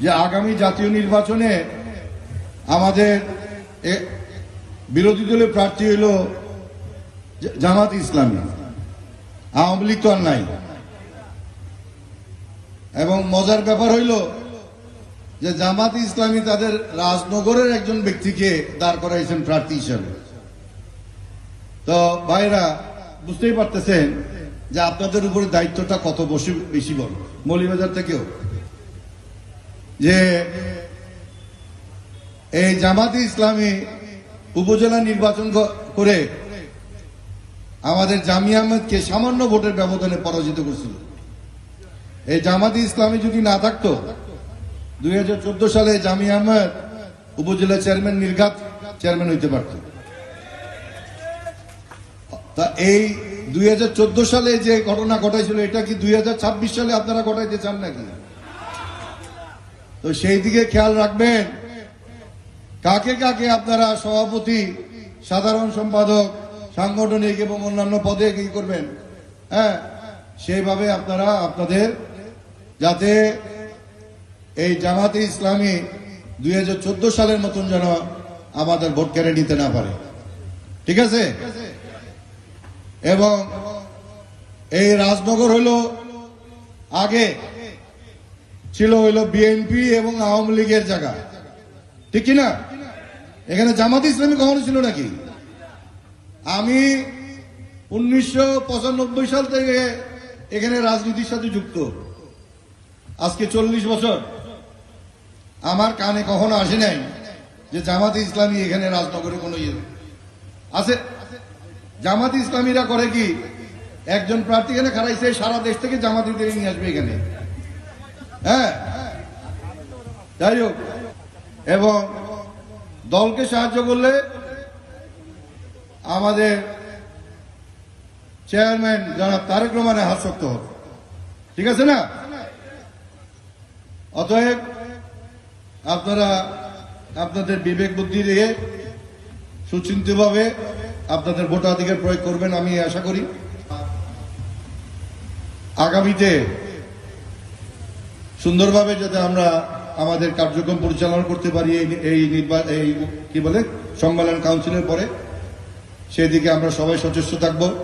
যে আগামী জাতীয় নির্বাচনে আমাদের বিরোধী দলের প্রার্থী হইল জামাত ইসলামী। আওয়ামী লীগ তো আর নাই। এবং মজার ব্যাপার হইল যে জামাত ইসলামী তাদের রাজনগরের একজন ব্যক্তিকে দাঁড় করাইছেন প্রার্থী হিসাবে। তো ভাইরা, বুঝতেই পারতেছেন যে আপনাদের উপরে দায়িত্বটা কত বেশি বড়। মৌলিবাজার থেকেও যে এই জামাতে ইসলামী উপজেলা নির্বাচন করে আমাদের জামি আহমেদকে সামান্য ভোটের ব্যবধানে পরাজিত করছিল। এই জামাতে ইসলামী যদি না থাকতো, দুই সালে জামি আহমেদ উপজেলা চেয়ারম্যান নির্ঘাত চেয়ারম্যান হইতে পারত। তা এই দুই হাজার চোদ্দ সালে যে ঘটনা ঘটাইছিল, এটা কি দুই হাজার ছাব্বিশ সালে আপনারা ঘটাইতে চান নাকি? তো সেই দিকে খেয়াল রাখবেন। কাকে কাকে আপনারা সভাপতি, সাধারণ সম্পাদক, সাংগঠনিক এবং অন্যান্য পদে কি করবেন? হ্যাঁ সেইভাবে আপনারা আপনাদের যাতে এই জামাতে ইসলামী দুই হাজার চোদ্দ সালের মতন যেন আমাদের ভোট কেড়ে নিতে না পারে। ঠিক আছে? এবং এই রাজনগর হলো আগে ছিল হইল বিএনপি এবং আওয়ামী লীগের জায়গা। ঠিক কি না এখানে জামাত ইসলামী কখনো ছিল নাকি? আমি উনিশশো পঁচানব্বই সাল থেকে এখানে রাজনীতির সাথে যুক্ত। আজকে চল্লিশ বছর। আমার কানে কখনো আসে নাই যে জামাত ইসলামী এখানে রাজনগরে কোনো ইয়ে আছে। জামাত ইসলামীরা করে কি, একজন প্রার্থী এখানে খারাইছে সারা দেশ থেকে জামাতিদের নিয়ে আসবে এখানে। হ্যাঁ। যাই হোক, এবং দলকে সাহায্য করলে আমাদের চেয়ারম্যান জনাব তারেক রহমানের হাত শক্ত হবে। ঠিক আছে না? অতএব আপনারা আপনাদের বিবেক বুদ্ধি দিয়ে, সুচিন্তিতভাবে আপনাদের ভোটাধিকার প্রয়োগ করবেন আমি আশা করি। আগামীতে সুন্দরভাবে যাতে আমরা আমাদের কার্যক্রম পরিচালনা করতে পারি এই- নির্বাচন এই কি বলে, সম্মেলন কাউন্সিলের পরে। সেদিকে আমরা সবাই সচেষ্ট থাকব।